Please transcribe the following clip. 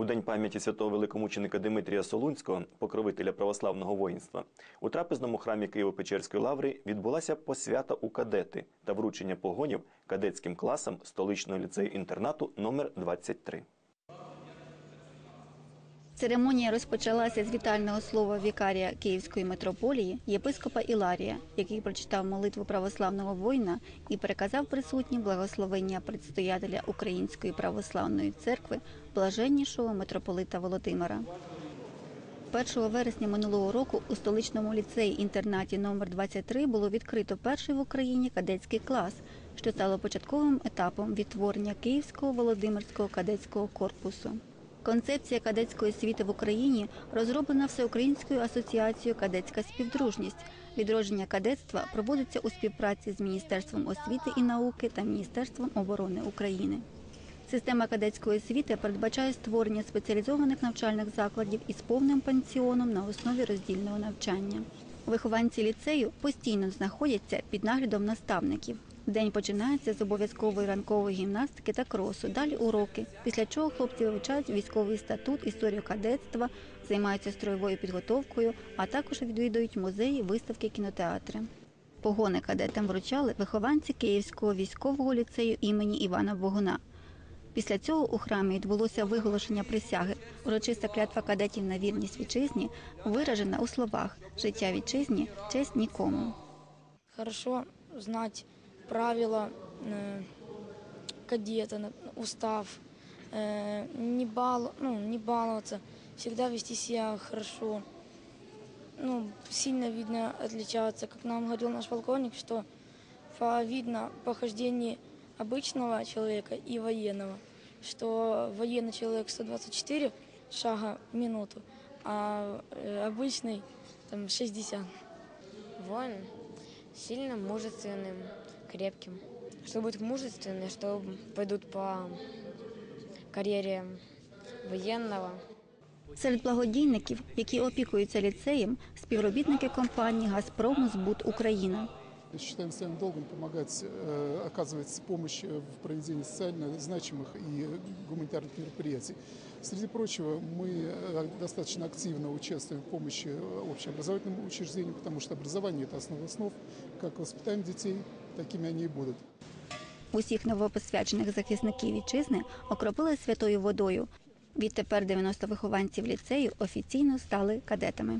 У день пам'яті святого великомученика Димитрія Солунського, покровителя православного воїнства, у трапезному храмі Києво-Печерської лаври відбулася посвята у кадети та вручення погонів кадетським класам столичного ліцею інтернату номер 23. Церемонія розпочалася з вітального слова вікарія Київської митрополії єпископа Іларія, який прочитав молитву православного воїна і переказав присутнім благословення предстоятеля Української православної церкви блаженнішого митрополита Володимира. 1 вересня минулого року у столичному ліцеї інтернаті номер 23 було відкрито перший в Україні кадетський клас, що стало початковим етапом відтворення Київського Володимирського кадетського корпусу. Концепція кадетської освіти в Україні розроблена Всеукраїнською асоціацією Кадетська співдружність. Відродження кадетства проводиться у співпраці з Міністерством освіти і науки та Міністерством оборони України. Система кадетської освіти передбачає створення спеціалізованих навчальних закладів із повним пансіоном на основі роздільного навчання. Вихованці ліцею постійно знаходяться під наглядом наставників. День починається з обов'язкової ранкової гімнастики та кросу. Далі уроки, після чого хлопці вивчають військовий статут, історію кадетства, займаються строєвою підготовкою, а також відвідують музеї, виставки, кінотеатри. Погони кадетам вручали вихованці Київського військового ліцею імені Івана Богуна. Після цього у храмі відбулося виголошення присяги. Урочиста клятва кадетів на вірність вітчизні виражена у словах життя вітчизні, честь нікому. Хорошо знать правила э, кадета, устав, э, не, бал, ну, не баловаться, всегда вести себя хорошо. Ну, сильно видно отличаться, как нам говорил наш полковник, что видно похождение обычного человека и военного, что военный человек 124 шага в минуту, а э, обычный там 60. Воин сильным, мужественным, крепким. Что будет мужественный, что пойдут по карьере военного. Серед благодійників, які опікуються ліцеєм, співробітники компанії Газпром Збут Україна. Считаем своим долгом помогать, э, оказывать помощь э, в проведении социально значимых и гуманитарных мероприятий. Среди прочего, мы э, достаточно активно участвуем в помощи э, общеобразовательным учреждениям, потому что образование – это основа основ. Как воспитаем детей, такими они и будут. Усіх новопосвячених захисників вітчизни окропили святою водою. Відтепер 90 вихованців ліцею офіційно стали кадетами.